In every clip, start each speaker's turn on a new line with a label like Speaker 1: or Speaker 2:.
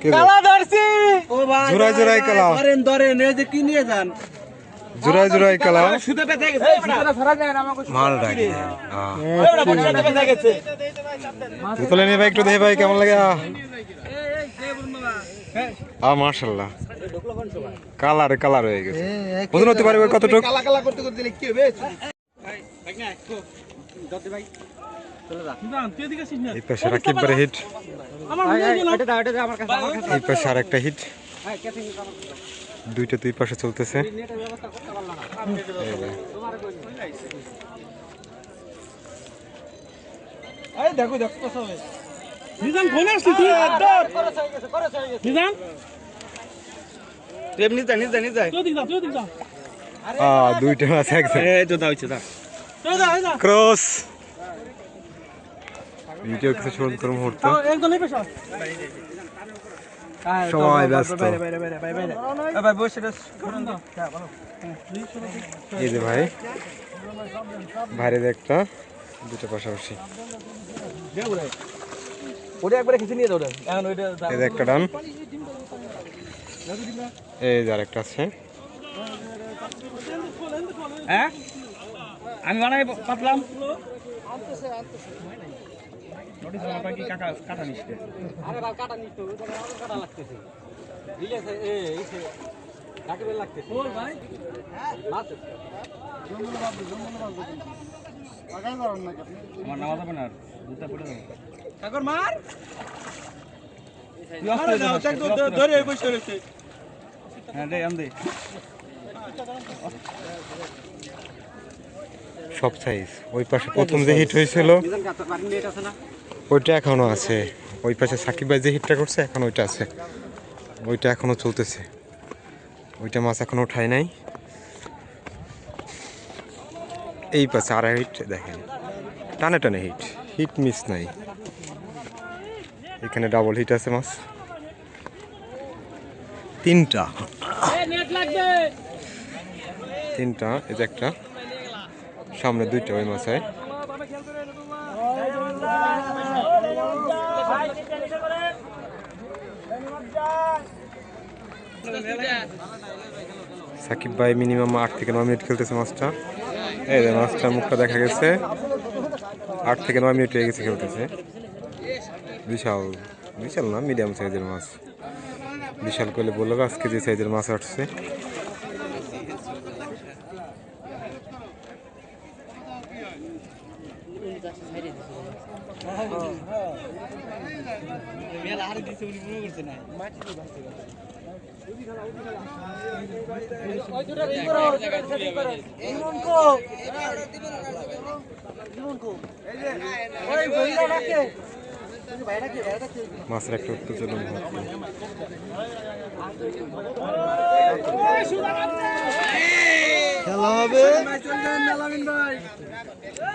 Speaker 1: কে রে?
Speaker 2: কালা ধরছি
Speaker 3: ও ভাই
Speaker 1: জোড়ায় জোড়ায় কালা।
Speaker 3: ধরেন ধরেন এই যে কি নিয়ে যান
Speaker 1: জোড়ায় জোড়ায় কালা
Speaker 3: সুতে পেতে গেছে
Speaker 1: মাল ডাকি
Speaker 3: গেছে
Speaker 1: তুলে নিয়ে ভাই একটু দেখে ভাই কেমন লাগে আহ। আহ মার্শাল্লাহ কালার কালার হয়ে গেছে ওজন হতে পারবে কতটুক
Speaker 3: কালা কালা করতে করতে কি হবে
Speaker 1: এই পাশে রাকিব বারে হিট এই পাশে আর একটা হিট দুইটা দুই পাশে চলতেছে। যে।
Speaker 3: দেখো দেখো
Speaker 2: নিজাম ফোন আসলি তুই নিজাম?
Speaker 3: এমনি জানি জানি যায়
Speaker 2: তুই দিক তুই দিক যা।
Speaker 1: আহ দুইটা মাছ একদম
Speaker 3: এই তো দাও দা
Speaker 2: যা যা
Speaker 1: ক্রস ভিডিও কিছু মুহূর্ত? সময় ব্যস্ত।
Speaker 3: ভাই বসে
Speaker 1: এই যে ভাই বাইরের একটা দুটো পাশাপাশি।
Speaker 3: ওটা একবারে কিছু নিয়ে দাও এখন ওইটা
Speaker 1: এই একটা ডান। এই যে আরেকটা আছে।
Speaker 3: হ্যাঁ? আমি বানাই পাতলাম। আমার নামাজ হবে না দুটা পড়ে যাবে। কাকর মার! ধরে বসে রয়েছে। হ্যাঁ দে আম দে।
Speaker 1: সব সাইজ ওই পাশে প্রথম যে হিট হয়েছিল ওইটা এখনও আছে। ওই পাশে সাকিব ভাই যে হিটটা করছে, এখন ওইটা আছে। ওইটা এখনও চলতেছে। ওইটা মাছ এখনও উঠায় নাই। এই পাশে আর হিট, দেখেন। টানে টানে হিট। হিট মিস নাই। এখানে ডাবল হিট আছে মাছ। তিনটা। তিনটা, এই যে একটা। সামনে দুইটা ওই মাছায় সাকিব ভাই মিনিমাম আট থেকে নয় মিনিট খেলতেছে মাছটা এই যে মাছটার মুখটা দেখা গেছে। আট থেকে নয় মিনিট হয়ে গেছে খেলতেছে। বিশাল বিশাল না মিডিয়াম সাইজের মাছ বিশাল করলে বলল আজকে যে সাইজের মাছ আসছে। মাছের একটা উত্তেজনা
Speaker 3: খেলা হবে।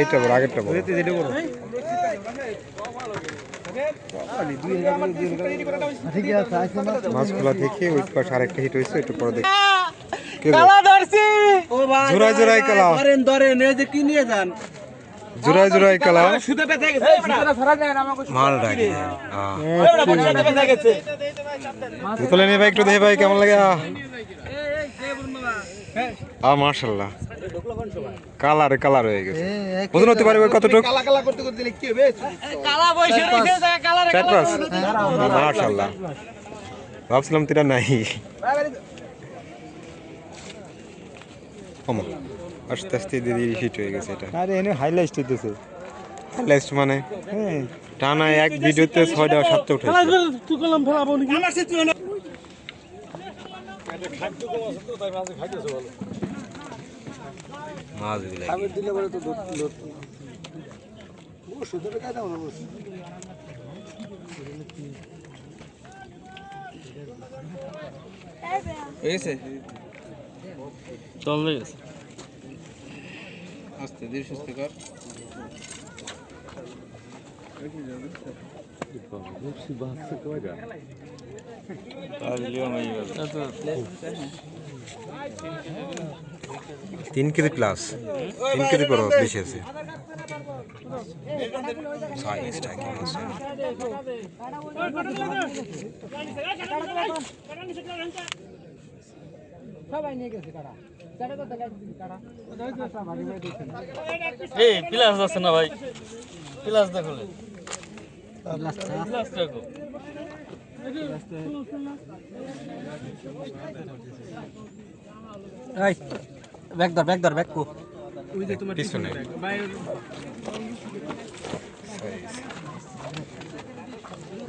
Speaker 1: এইটা বড় আগেরটা বড়। মাছগুলা দেখে ওই পাশে আরেকটা হিট হয়েছে একটু পরে দেখি?
Speaker 2: কালা ধরছি।
Speaker 3: ও ভাই
Speaker 1: জোড়ায় জোড়ায় কালা।
Speaker 3: ধরেন ধরেন এই যে কি নিয়ে যান?
Speaker 1: জোড়ায় জোড়ায় কালা
Speaker 3: সুতে পেতে গেছে ধরা যায় না আমাকে
Speaker 1: মাল ডাকি।
Speaker 3: সুতে পেতে গেছে।
Speaker 1: তুলে নিয়ে ভাই একটু দেখে ভাই কেমন লাগে? আহ মার্শাল্লাহ কালার কালার হয়ে গেছে। ওজন হতে পারবে কতটুক?
Speaker 3: কালা কালা করতে করতে কি হবে?
Speaker 2: কালা বইছে রইছে কালারে
Speaker 1: মার্শাল্লাহ ভাবছিলাম তিরা নাই। কমা আস্তে আস্তে দিদি হিট হয়ে গেছে এটা।
Speaker 4: আরে এনে হাইলাইট হইতেছে
Speaker 1: হাইলাইট মানে? টানা এক ভিডিওতে ছয়টা সাতটা উঠে
Speaker 2: তুই কলম ফেলাবো নাকি?
Speaker 3: আমার সে তুই
Speaker 1: মাছ দিলে
Speaker 4: দিলে বলে তো ও সুদে কাজ না বস?
Speaker 3: হয়েছে
Speaker 5: চলে গেছে
Speaker 2: আস্তে ধীরে সুস্থ কর।
Speaker 1: তিন কেজি প্লাস তিন কেজি পর বেশি আছে।
Speaker 5: এই প্লাস আছে না ভাই? প্লাস দেখো প্লাস দেখো
Speaker 3: এই ব্যাগ ধর ব্যাগ ধর ব্যাগ কো।
Speaker 1: পিছনে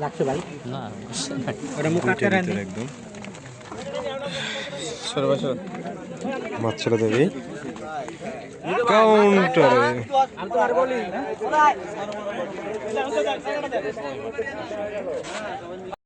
Speaker 3: লাগছে ভাই?
Speaker 5: না
Speaker 3: ওটা মুখ আটকে
Speaker 1: একদম। মাছ ছেড়ে দেবে। কাউন্টারে